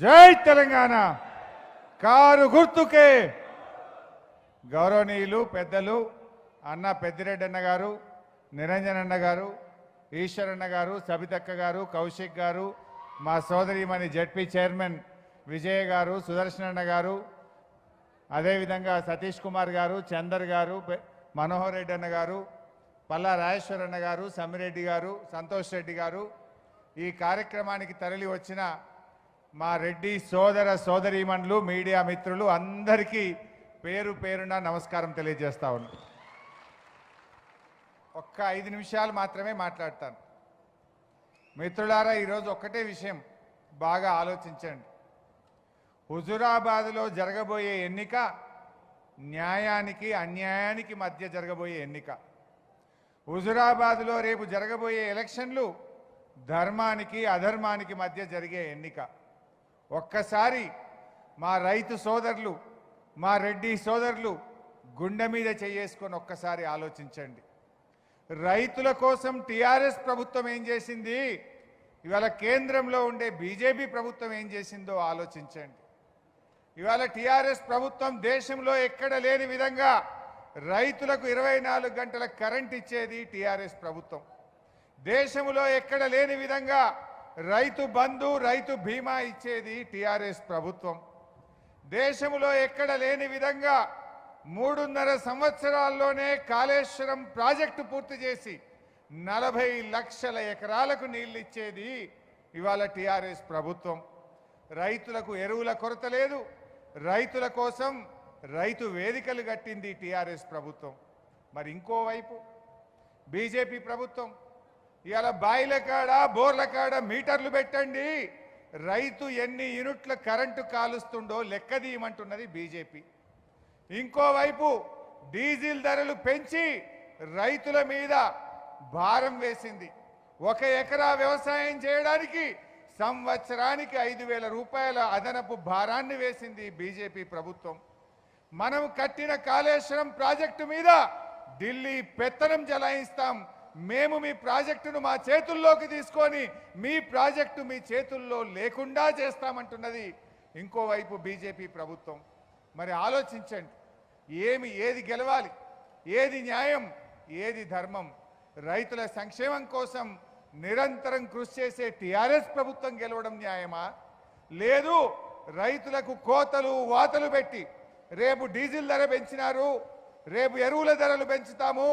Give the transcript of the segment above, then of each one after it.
జై తెలంగాణ. కారు గుర్తుకే. గౌరవనీయులు పెద్దలు అన్న పెద్దిరెడ్డి అన్న గారు నిరంజన్ అన్న గారు ఈశ్వరన్న గారు సబితక్క గారు కౌశిక్ గారు మా సోదరిమణి జడ్పీ చైర్మన్ విజయ్ గారు సుదర్శన్ అన్న గారు అదేవిధంగా సతీష్ కుమార్ గారు చందర్ గారు మనోహర్ రెడ్డి అన్న గారు పల్లా రాజేశ్వర్ అన్న గారు సమ్మిరెడ్డి గారు సంతోష్ రెడ్డి గారు ఈ కార్యక్రమానికి తరలి వచ్చిన మా రెడ్డి సోదర సోదరీమణులు మీడియా మిత్రులు అందరికీ పేరు పేరున నమస్కారం తెలియజేస్తా ఉన్నాను ఒక్క ఐదు నిమిషాలు మాత్రమే మాట్లాడతాను. మిత్రులారా ఈరోజు ఒక్కటే విషయం బాగా ఆలోచించండి. హుజురాబాద్లో జరగబోయే ఎన్నిక న్యాయానికి అన్యాయానికి మధ్య జరగబోయే ఎన్నిక. హుజురాబాద్లో రేపు జరగబోయే ఎలక్షన్లు ధర్మానికి అధర్మానికి మధ్య జరిగే ఎన్నిక. ఒక్కసారి మా రైతు సోదరులు మా రెడ్డి సోదరులు గుండె మీద చేసుకొని ఒక్కసారి ఆలోచించండి. రైతుల కోసం టీఆర్ఎస్ ప్రభుత్వం ఏం చేసింది? ఇవాళ కేంద్రంలో ఉండే బీజేపీ ప్రభుత్వం ఏం చేసిందో ఆలోచించండి. ఇవాళ టిఆర్ఎస్ ప్రభుత్వం దేశంలో ఎక్కడ లేని విధంగా రైతులకు ఇరవై నాలుగు గంటల కరెంట్ ఇచ్చేది టీఆర్ఎస్ ప్రభుత్వం. దేశంలో ఎక్కడ లేని విధంగా రైతు బంధు రైతు బీమా ఇచ్చేది టిఆర్ఎస్ ప్రభుత్వం. దేశంలో ఎక్కడ లేని విధంగా మూడున్నర సంవత్సరాల్లోనే కాళేశ్వరం ప్రాజెక్టు పూర్తి చేసి నలభై లక్షల ఎకరాలకు నీళ్ళిచ్చేది ఇవాళ టిఆర్ఎస్ ప్రభుత్వం. రైతులకు ఎరువుల కొరత లేదు. రైతుల కోసం రైతు వేదికలు కట్టింది టిఆర్ఎస్ ప్రభుత్వం. మరి ఇంకోవైపు? బీజేపీ ప్రభుత్వం. ఇవాళ బాయిల కాడ బోర్ల కాడ మీటర్లు పెట్టండి. రైతు ఎన్ని యూనిట్ల కరెంటు కాలుస్తుండో లెక్కదీయమంటున్నది బీజేపీ. ఇంకోవైపు డీజిల్ ధరలు పెంచి రైతుల మీద భారం వేసింది. ఒక ఎకరా వ్యవసాయం చేయడానికి సంవత్సరానికి ఐదు వేల రూపాయల అదనపు భారాన్ని వేసింది బీజేపీ ప్రభుత్వం. మనం కట్టిన కాళేశ్వరం ప్రాజెక్టు మీద ఢిల్లీ పెత్తనం జలాయిస్తాం మేము మీ ప్రాజెక్టును మా చేతుల్లోకి తీసుకొని మీ ప్రాజెక్టు మీ చేతుల్లో లేకుండా చేస్తామంటున్నది ఇంకోవైపు బీజేపీ ప్రభుత్వం. మరి ఆలోచించండి ఏమి ఏది గెలవాలి ఏది న్యాయం ఏది ధర్మం? రైతుల సంక్షేమం కోసం నిరంతరం కృషి చేసే టీఆర్ఎస్ ప్రభుత్వం గెలవడం న్యాయమా? లేదు రైతులకు కోతలు వాతలు పెట్టి రేపు డీజిల్ ధర పెంచినారు రేపు ఎరువుల ధరలు పెంచుతాము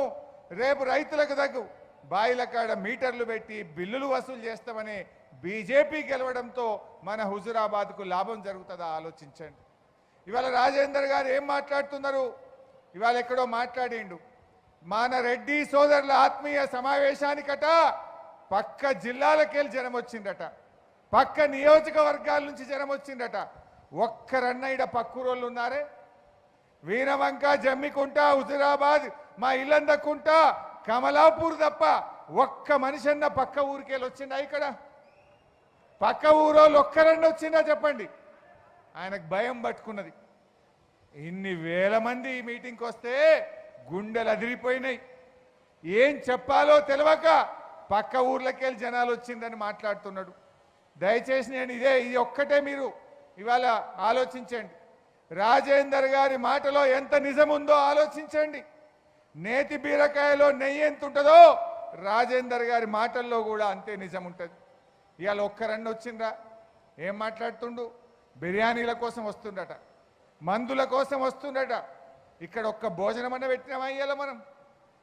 రేపు రైతులకు తగ్గు బాయిల కాడ మీటర్లు పెట్టి బిల్లులు వసూలు చేస్తామని బీజేపీ గెలవడంతో మన హుజురాబాద్కు లాభం జరుగుతుందా ఆలోచించండి. ఇవాళ రాజేందర్ గారు ఏం మాట్లాడుతున్నారు? ఇవాళ ఎక్కడో మాట్లాడిండు. మన రెడ్డి సోదరుల ఆత్మీయ సమావేశానికట పక్క జిల్లాలకెళ్ళి జనం వచ్చిందట. పక్క నియోజకవర్గాల నుంచి జనం వచ్చిందట. ఒక్కరన్నైడ పక్కూరోళ్ళు ఉన్నారే? వీరవంక జమ్మికుంట హుజురాబాద్ మా ఇల్లందకుంట కమలాపూర్ తప్ప ఒక్క మనిషి అన్న పక్క ఊరికెళ్ళి వచ్చిందా ఇక్కడ? పక్క ఊరోళ్ళు ఒక్కరన్న వచ్చిందా చెప్పండి? ఆయనకు భయం పట్టుకున్నది. ఇన్ని వేల మంది ఈ మీటింగ్కి వస్తే గుండెలు అదిరిపోయినాయి. ఏం చెప్పాలో తెలియక పక్క ఊర్లకెళ్ళి జనాలు వచ్చిందని మాట్లాడుతున్నాడు. దయచేసి నేను ఇదే ఇది ఒక్కటే మీరు ఇవాళ ఆలోచించండి. రాజేందర్ గారి మాటలో ఎంత నిజం ఉందో ఆలోచించండి. నేతి బీరకాయలో నెయ్యి ఎంత ఉంటుందో రాజేందర్ గారి మాటల్లో కూడా అంతే నిజం ఉంటుంది ఇవాళ రెండు వచ్చిండ్రా. ఏం మాట్లాడుతుండు? బిర్యానీల కోసం వస్తుండట. మందుల కోసం వస్తుండట. ఇక్కడ ఒక్క భోజనం అన్న పెట్టినామా ఇవాళ మనం?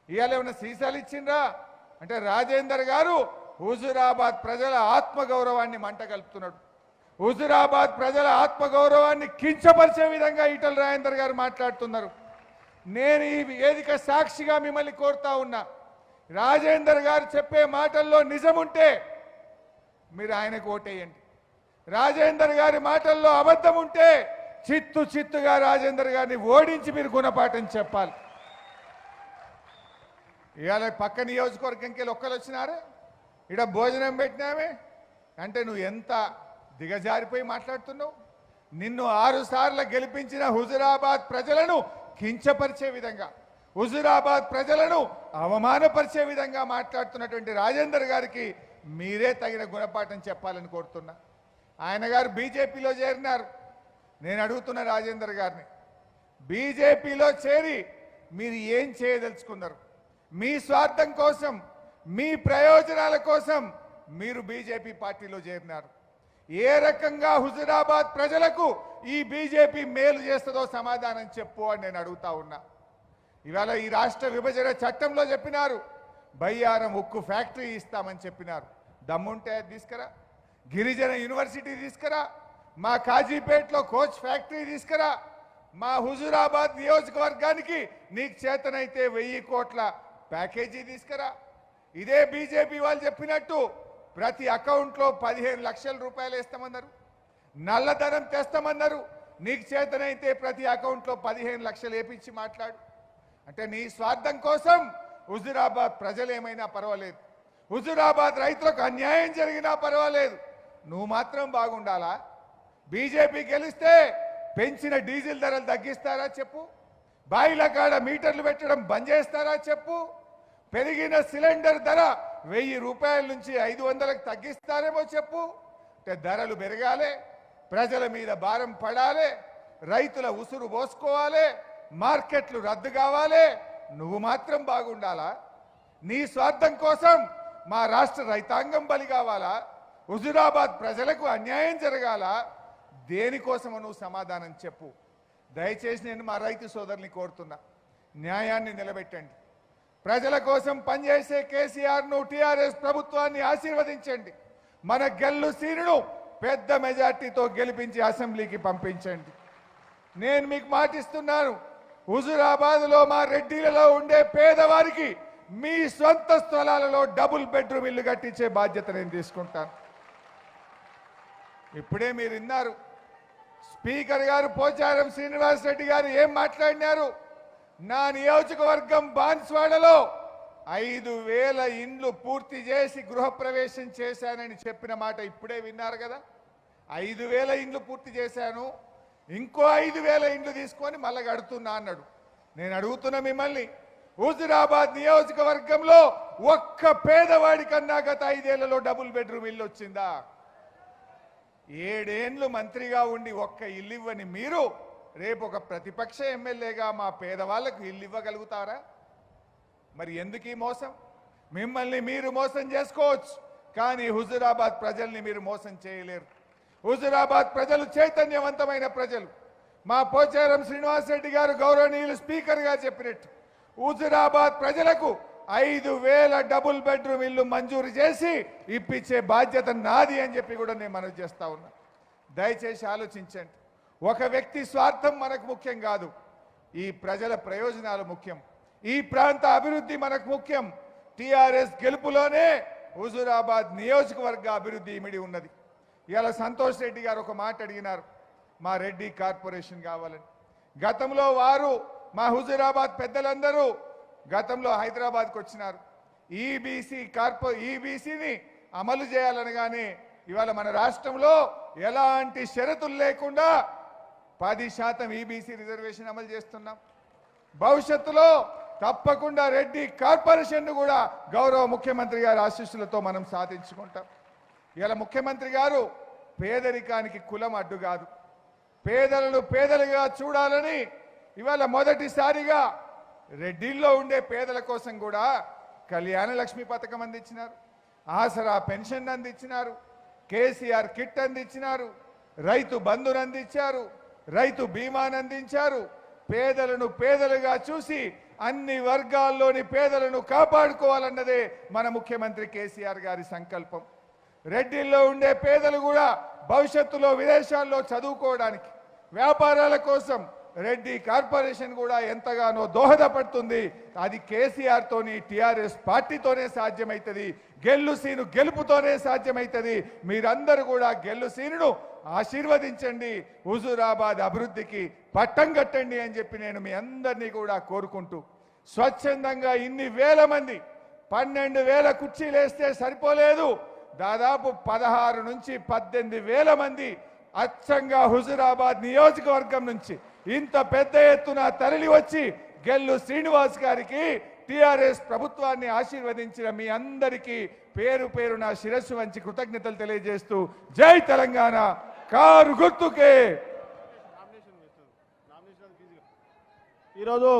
ఇవాళ ఏమైనా సీసాలు ఇచ్చిండ్రా? అంటే రాజేందర్ గారు హుజురాబాద్ ప్రజల ఆత్మగౌరవాన్ని మంట కలుపుతున్నాడు. హుజురాబాద్ ప్రజల ఆత్మగౌరవాన్ని కించపరిచే విధంగా ఈటల రాజేందర్ గారు మాట్లాడుతున్నారు. నేను ఈ వేదిక సాక్షిగా మిమ్మల్ని కోరుతా ఉన్నా. రాజేందర్ గారు చెప్పే మాటల్లో నిజముంటే మీరు ఆయనకు ఓటేయండి. రాజేందర్ గారి మాటల్లో అబద్ధం ఉంటే చిత్తు చిత్తుగా రాజేందర్ గారిని ఓడించి మీరు గుణపాఠం చెప్పాలి. ఇవాళ పక్క నియోజకవర్గంకి వెళ్ళి ఒక్కరు వచ్చినారే? ఇక్కడ భోజనం పెట్టినామే? అంటే నువ్వు ఎంత దిగజారిపోయి మాట్లాడుతున్నావు? నిన్ను ఆరు సార్లు గెలిపించిన హుజురాబాద్ ప్రజలను కించపరిచే విధంగా హుజురాబాద్ ప్రజలను అవమానపరిచే విధంగా మాట్లాడుతున్నటువంటి రాజేందర్ గారికి మీరే తగిన గుణపాఠం చెప్పాలని కోరుతున్నా. ఆయన గారు బీజేపీలో చేరినారు. నేను అడుగుతున్న రాజేందర్ గారిని బీజేపీలో చేరి మీరు ఏం చేయదలుచుకున్నారు? మీ స్వార్థం కోసం మీ ప్రయోజనాల కోసం మీరు బీజేపీ పార్టీలో చేరినారు. ఏ రకంగా హుజురాబాద్ ప్రజలకు ఈ బీజేపీ మేలు చేస్తుందో సమాధానం చెప్పు అని నేను అడుగుతా ఉన్నా. ఇవాళ ఈ రాష్ట్ర విభజన చట్టంలో చెప్పినారు. బయ్యారం ఉక్కు ఫ్యాక్టరీ ఇస్తామని చెప్పినారు. దమ్ముంటే తీసుకురా. గిరిజన యూనివర్సిటీ తీసుకురా. మా కాజీపేటలో కోచ్ ఫ్యాక్టరీ తీసుకురా. మా హుజురాబాద్ నియోజకవర్గానికి నీకు చేతనైతే వెయ్యి కోట్ల ప్యాకేజీ తీసుకురా. ఇదే బీజేపీ వాళ్ళు చెప్పినట్టు ప్రతి అకౌంట్లో పదిహేను లక్షల రూపాయలు వేస్తామన్నారు. నల్లధనం తెస్తామన్నారు. నీకు చేతనైతే ప్రతి అకౌంట్లో పదిహేను లక్షలు వేపించి మాట్లాడు. అంటే నీ స్వార్థం కోసం హుజురాబాద్ ప్రజలేమైనా పర్వాలేదు. హుజురాబాద్ రైతులకు అన్యాయం జరిగినా పర్వాలేదు. నువ్వు మాత్రం బాగుండాలా? బీజేపీ గెలిస్తే పెంచిన డీజిల్ ధరలు తగ్గిస్తారా చెప్పు? బాయిల కాడ మీటర్లు పెట్టడం బంద్ చేస్తారా చెప్పు? పెరిగిన సిలిండర్ ధర వెయ్యి రూపాయల నుంచి ఐదు వందలకు తగ్గిస్తారేమో చెప్పు. అంటే ధరలు పెరగాలి ప్రజల మీద భారం పడాలి రైతుల ఉసురు పోసుకోవాలి మార్కెట్లు రద్దు కావాలి. నువ్వు మాత్రం బాగుండాలా? నీ స్వార్థం కోసం మా రాష్ట్ర రైతాంగం బలి కావాలా? హుజురాబాద్ ప్రజలకు అన్యాయం జరగాల? దేనికోసమో నువ్వు సమాధానం చెప్పు. దయచేసి నేను మా రైతు సోదరుని కోరుతున్నా. న్యాయాన్ని నిలబెట్టండి. ప్రజల కోసం పనిచేసే కేసీఆర్ను టీఆర్ఎస్ ప్రభుత్వాన్ని ఆశీర్వదించండి. మన గెల్లు సీనును పెద్ద మెజార్టీతో గెలిపించి అసెంబ్లీకి పంపించండి. నేను మీకు మాటిస్తున్నాను హుజురాబాద్లో మా రెడ్డిలలో ఉండే పేదవారికి మీ సొంత స్థలాలలో డబుల్ బెడ్రూమ్ ఇల్లు కట్టించే బాధ్యత నేను తీసుకుంటాను. ఇప్పుడే మీరు విన్నారు. స్పీకర్ గారు పోచారం శ్రీనివాస్ రెడ్డి గారు ఏం మాట్లాడినారు? నా నియోజకవర్గం బాన్స్వాడలో ఐదు వేల ఇండ్లు పూర్తి చేసి గృహప్రవేశం చేశానని చెప్పిన మాట ఇప్పుడే విన్నారు కదా. ఐదు వేల ఇండ్లు పూర్తి చేశాను. ఇంకో ఐదు వేల ఇండ్లు తీసుకొని మళ్ళీ కడుతున్నా అన్నాడు. నేను అడుగుతున్నా మిమ్మల్ని హుజురాబాద్ నియోజకవర్గంలో ఒక్క పేదవాడి కన్నా గత ఐదేళ్ళలో డబుల్ బెడ్రూమ్ ఇల్లు వచ్చిందా? ఏడేండ్లు మంత్రిగా ఉండి ఒక్క ఇల్లు ఇవ్వని మీరు రేపు ఒక ప్రతిపక్ష ఎమ్మెల్యేగా మా పేదవాళ్ళకు ఇల్లు ఇవ్వగలుగుతారా? మరి ఎందుకు ఈ మోసం? మిమ్మల్ని మీరు మోసం చేసుకోవచ్చు కానీ హుజురాబాద్ ప్రజల్ని మీరు మోసం చేయలేరు. హుజురాబాద్ ప్రజలు చైతన్యవంతమైన ప్రజలు. మా పోచారం శ్రీనివాసరెడ్డి గారు గౌరవనీయులు స్పీకర్గా చెప్పినట్టు హుజురాబాద్ ప్రజలకు ఐదు వేల డబుల్ బెడ్రూమ్ ఇల్లు మంజూరు చేసి ఇప్పించే బాధ్యత నాది అని చెప్పి కూడా నేను మనవి చేస్తా ఉన్నా. దయచేసి ఆలోచించండి. ఒక వ్యక్తి స్వార్థం మనకు ముఖ్యం కాదు. ఈ ప్రజల ప్రయోజనాలు ముఖ్యం. ఈ ప్రాంత అభివృద్ధి మనకు ముఖ్యం. టిఆర్ఎస్ గెలుపులోనే హుజూరాబాద్ నియోజకవర్గ అభివృద్ధి ఇమిడి ఉన్నది. ఇవాళ సంతోష్ రెడ్డి గారు ఒక మాట అడిగినారు. మా రెడ్డి కార్పొరేషన్ కావాలని. గతంలో వారు మా హుజూరాబాద్ పెద్దలందరూ గతంలో హైదరాబాద్కు వచ్చినారు. ఈబీసీ కార్పొ ఈబీసీని అమలు చేయాలనగానే ఇవాళ మన రాష్ట్రంలో ఎలాంటి షరతులు లేకుండా పది శాతం ఈబీసీ రిజర్వేషన్ అమలు చేస్తున్నాం. భవిష్యత్తులో తప్పకుండా రెడ్డి కార్పొరేషన్ను కూడా గౌరవ ముఖ్యమంత్రి గారి ఆశీస్సులతో మనం సాధించుకుంటాం. ఇలా ముఖ్యమంత్రి గారు పేదరికానికి కులం అడ్డు కాదు. పేదలను పేదలుగా చూడాలని ఇవాళ మొదటిసారిగా రెడ్డిల్లో ఉండే పేదల కోసం కూడా కళ్యాణ లక్ష్మి పథకం అందించినారు. ఆసరా పెన్షన్ అందించినారు. కేసీఆర్ కిట్ అందించినారు. రైతు బంధును అందించారు. రైతు బీమాను అందించారు పేదలను పేదలుగా చూసి అన్ని వర్గాల్లోని పేదలను కాపాడుకోవాలన్నదే మన ముఖ్యమంత్రి కేసీఆర్ గారి సంకల్పం. రెడ్డిల్లో ఉండే పేదలు కూడా భవిష్యత్తులో విదేశాల్లో చదువుకోవడానికి వ్యాపారాల కోసం రెడ్డి కార్పొరేషన్ కూడా ఎంతగానో దోహదపడుతుంది. అది కేసీఆర్తోని టీఆర్ఎస్ పార్టీతోనే సాధ్యమవుతుంది గెల్లు సీను గెలుపుతోనే సాధ్యమవుతుంది మీరందరూ కూడా గెల్లు సీనును ఆశీర్వదించండి. హుజూరాబాద్ అభివృద్ధికి పట్టం కట్టండి అని చెప్పి నేను మీ అందరినీ కూడా కోరుకుంటూ స్వచ్ఛందంగా ఇన్ని వేల మంది పన్నెండు వేల కుర్చీలు వేస్తే సరిపోలేదు. దాదాపు పదహారు నుంచి పద్దెనిమిది వేల మంది అచ్చంగా హుజురాబాద్ నియోజకవర్గం నుంచి ఇంత పెద్ద ఎత్తున తరలి వచ్చి గెల్లు శ్రీనివాస్ గారికి టిఆర్ఎస్ ప్రభుత్వాన్ని ఆశీర్వదించిన మీ అందరికీ పేరు పేరు నా శిరస్సు వంచి కృతజ్ఞతలు తెలియజేస్తూ జై తెలంగాణ కారు గుర్తుకే ఈరోజు